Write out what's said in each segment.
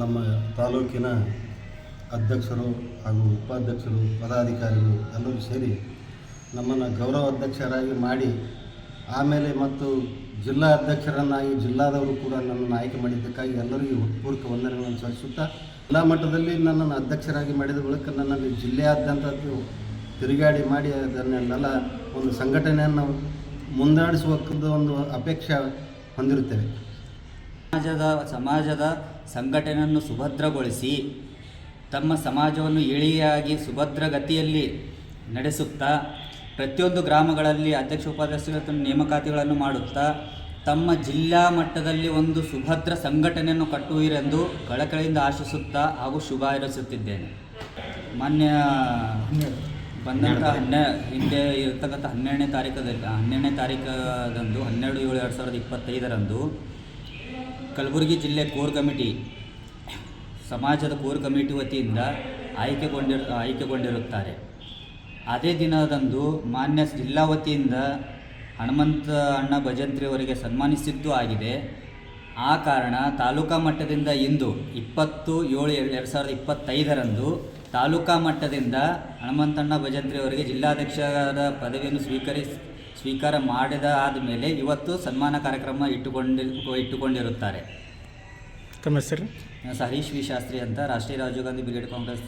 ನಮ್ಮ ತಾಲೂಕಿನ ಅಧ್ಯಕ್ಷರು ಹಾಗೂ ಉಪಾಧ್ಯಕ್ಷರು, ಪದಾಧಿಕಾರಿಗಳು ಎಲ್ಲರೂ ಸೇರಿ ನಮ್ಮನ್ನು ಗೌರವ ಅಧ್ಯಕ್ಷರಾಗಿ ಮಾಡಿ, ಆಮೇಲೆ ಮತ್ತು ಜಿಲ್ಲಾ ಅಧ್ಯಕ್ಷರನ್ನಾಗಿ ಜಿಲ್ಲಾದವರು ಕೂಡ ನನ್ನನ್ನು ಆಯ್ಕೆ ಮಾಡಿದ್ದಕ್ಕಾಗಿ ಎಲ್ಲರಿಗೂ ಹೃತ್ಪೂರ್ವಕ ವಂದನೆಗಳನ್ನು ಸಲ್ಲಿಸುತ್ತಾ, ಜಿಲ್ಲಾ ಮಟ್ಟದಲ್ಲಿ ನನ್ನನ್ನು ಅಧ್ಯಕ್ಷರಾಗಿ ಮಾಡಿದ ಬಳಿಕ ನನ್ನಲ್ಲಿ ಜಿಲ್ಲೆಯಾದ್ಯಂತ ತಿರುಗಾಡಿ ಮಾಡಿ ಅದನ್ನೆಲ್ಲ ಒಂದು ಸಂಘಟನೆಯನ್ನು ಮುಂದಾಡಿಸುವ ಒಂದು ಅಪೇಕ್ಷೆ ಹೊಂದಿರುತ್ತೇವೆ. ಸಮಾಜದ ಸಮಾಜದ ಸಂಘಟನೆಯನ್ನು ಸುಭದ್ರಗೊಳಿಸಿ ತಮ್ಮ ಸಮಾಜವನ್ನು ಏಳಿಗೆಯಾಗಿ ಸುಭದ್ರ ಗತಿಯಲ್ಲಿ ನಡೆಸುತ್ತಾ ಪ್ರತಿಯೊಂದು ಗ್ರಾಮಗಳಲ್ಲಿ ಅಧ್ಯಕ್ಷ ಉಪಾಧ್ಯಕ್ಷರ ನೇಮಕಾತಿಗಳನ್ನು ಮಾಡುತ್ತಾ ತಮ್ಮ ಜಿಲ್ಲಾ ಮಟ್ಟದಲ್ಲಿ ಒಂದು ಸುಭದ್ರ ಸಂಘಟನೆಯನ್ನು ಕಟ್ಟುವಿರೆಂದು ಕಳಕಳಿಯಿಂದ ಆಶಿಸುತ್ತಾ ಹಾಗೂ ಶುಭ ಹಾರೈಸುತ್ತಿದ್ದೇನೆ. ಮಾನ್ಯ ಬಂದಂಥ ಹನ್ನೆ ಹಿಂದೆ ಇರತಕ್ಕಂಥ ಹನ್ನೆರಡನೇ ತಾರೀಕದಲ್ಲಿ, ಹನ್ನೆರಡನೇ ತಾರೀಕದಂದು, ಹನ್ನೆರಡು ಏಳು ಎರಡು ಸಾವಿರದ ಇಪ್ಪತ್ತೈದರಂದು ಕಲಬುರಗಿ ಜಿಲ್ಲೆ ಕೋರ್ ಕಮಿಟಿ, ಸಮಾಜದ ಕೋರ್ ಕಮಿಟಿ ವತಿಯಿಂದ ಆಯ್ಕೆಗೊಂಡಿರು ಆಯ್ಕೆಗೊಂಡಿರುತ್ತಾರೆ. ಅದೇ ದಿನದಂದು ಮಾನ್ಯ ಜಿಲ್ಲಾ ವತಿಯಿಂದ ಹನುಮಂತ ಅಣ್ಣ ಭಜಂತ್ರಿ ಅವರಿಗೆ ಸನ್ಮಾನಿಸಿದ್ದು ಆಗಿದೆ. ಆ ಕಾರಣ ತಾಲೂಕಾ ಮಟ್ಟದಿಂದ ಇಂದು ಇಪ್ಪತ್ತು ಏಳು ಎರಡು ಸಾವಿರದ ಇಪ್ಪತ್ತೈದರಂದು ತಾಲೂಕಾ ಮಟ್ಟದಿಂದ ಹನುಮಂತಣ್ಣ ಭಜಂತ್ರಿ ಅವರಿಗೆ ಜಿಲ್ಲಾಧ್ಯಕ್ಷರ ಪದವಿಯನ್ನು ಸ್ವೀಕರಿಸಿ ಸ್ವೀಕಾರ ಮಾಡಿದ ಆದಮೇಲೆ ಇವತ್ತು ಸನ್ಮಾನ ಕಾರ್ಯಕ್ರಮ ಇಟ್ಟುಕೊಂಡಿ ಇಟ್ಟುಕೊಂಡಿರುತ್ತಾರೆ. ತಮ್ಮ ಹೆಸರು? ನಾನು ಹರೀಶ್ ವಿ ಶಾಸ್ತ್ರಿ ಅಂತ ರಾಷ್ಟ್ರೀಯ ರಾಜೀವ್ ಗಾಂಧಿ ಬ್ರಿಗೇಡ್ ಕಾಂಗ್ರೆಸ್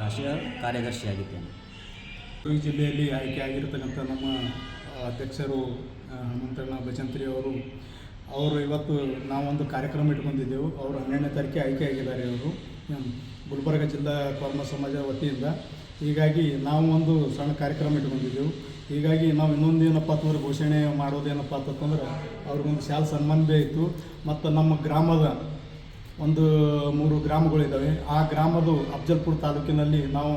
ರಾಷ್ಟ್ರೀಯ ಕಾರ್ಯದರ್ಶಿಯಾಗಿದ್ದೇನೆ ಈ ಜಿಲ್ಲೆಯಲ್ಲಿ ಆಯ್ಕೆಯಾಗಿರ್ತಕ್ಕಂಥ ನಮ್ಮ ಅಧ್ಯಕ್ಷರು ಹನುಮಂತಣ್ಣ ಭಜಂತ್ರಿ ಅವರು ಅವರು ಇವತ್ತು ನಾವೊಂದು ಕಾರ್ಯಕ್ರಮ ಇಟ್ಕೊಂಡಿದ್ದೆವು. ಅವರು ಹನ್ನೆರಡನೇ ತಾರೀಕಿಗೆ ಆಯ್ಕೆಯಾಗಿದ್ದಾರೆ ಅವರು. ಗುಲ್ಬರ್ಗ ಜಿಲ್ಲಾ ಕರ್ಮ ಸಮಾಜ ವತಿಯಿಂದ ಹೀಗಾಗಿ ನಾವು ಒಂದು ಸಣ್ಣ ಕಾರ್ಯಕ್ರಮ ಇಟ್ಕೊಂಡಿದ್ದೆವು. ಹೀಗಾಗಿ ನಾವು ಇನ್ನೊಂದು ಏನಪ್ಪ ಅಂತಂದ್ರೆ ಘೋಷಣೆ ಮಾಡೋದೇನಪ್ಪ ಅಂತಂದ್ರೆ ಅವ್ರಿಗೊಂದು ಶಾಲ ಸನ್ಮಾನ ಇತ್ತು}} ಮತ್ತು ನಮ್ಮ ಗ್ರಾಮದ ಒಂದು ಮೂರು ಗ್ರಾಮಗಳಿದ್ದಾವೆ. ಆ ಗ್ರಾಮದ ಅಫ್ಜಲ್ಪುರ ತಾಲೂಕಿನಲ್ಲಿ ನಾವು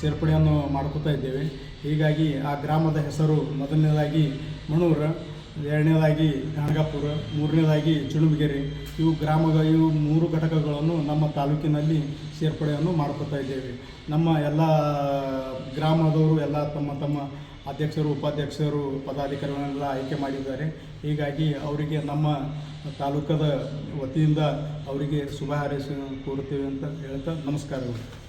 ಸೇರ್ಪಡೆಯನ್ನು ಮಾಡ್ಕೋತಾ ಇದ್ದೇವೆ. ಹೀಗಾಗಿ ಆ ಗ್ರಾಮದ ಹೆಸರು ಮೊದಲನೇದಾಗಿ ಮಣೂರು. ಎರಡನೇದಾಗಿ ಗಾಣಗಾಪುರ ಮೂರನೇದಾಗಿ ಚುಣುಬಗೆರೆ ಇವು ಗ್ರಾಮಗಳ, ಇವು ಮೂರು ಘಟಕಗಳನ್ನು ನಮ್ಮ ತಾಲೂಕಿನಲ್ಲಿ ಸೇರ್ಪಡೆಯನ್ನು ಮಾಡ್ಕೋತಾ ಇದ್ದೇವೆ. ನಮ್ಮ ಎಲ್ಲ ಗ್ರಾಮದವರು, ಎಲ್ಲ ತಮ್ಮ ತಮ್ಮ ಅಧ್ಯಕ್ಷರು, ಉಪಾಧ್ಯಕ್ಷರು, ಪದಾಧಿಕಾರಿಗಳನ್ನೆಲ್ಲ ಆಯ್ಕೆ ಮಾಡಿದ್ದಾರೆ. ಹೀಗಾಗಿ ಅವರಿಗೆ ನಮ್ಮ ತಾಲೂಕದ ವತಿಯಿಂದ ಅವರಿಗೆ ಶುಭ ಹಾರೈಸಿ ಕೊಡುತ್ತೇವೆ ಅಂತ ಹೇಳ್ತಾ ನಮಸ್ಕಾರಗಳು.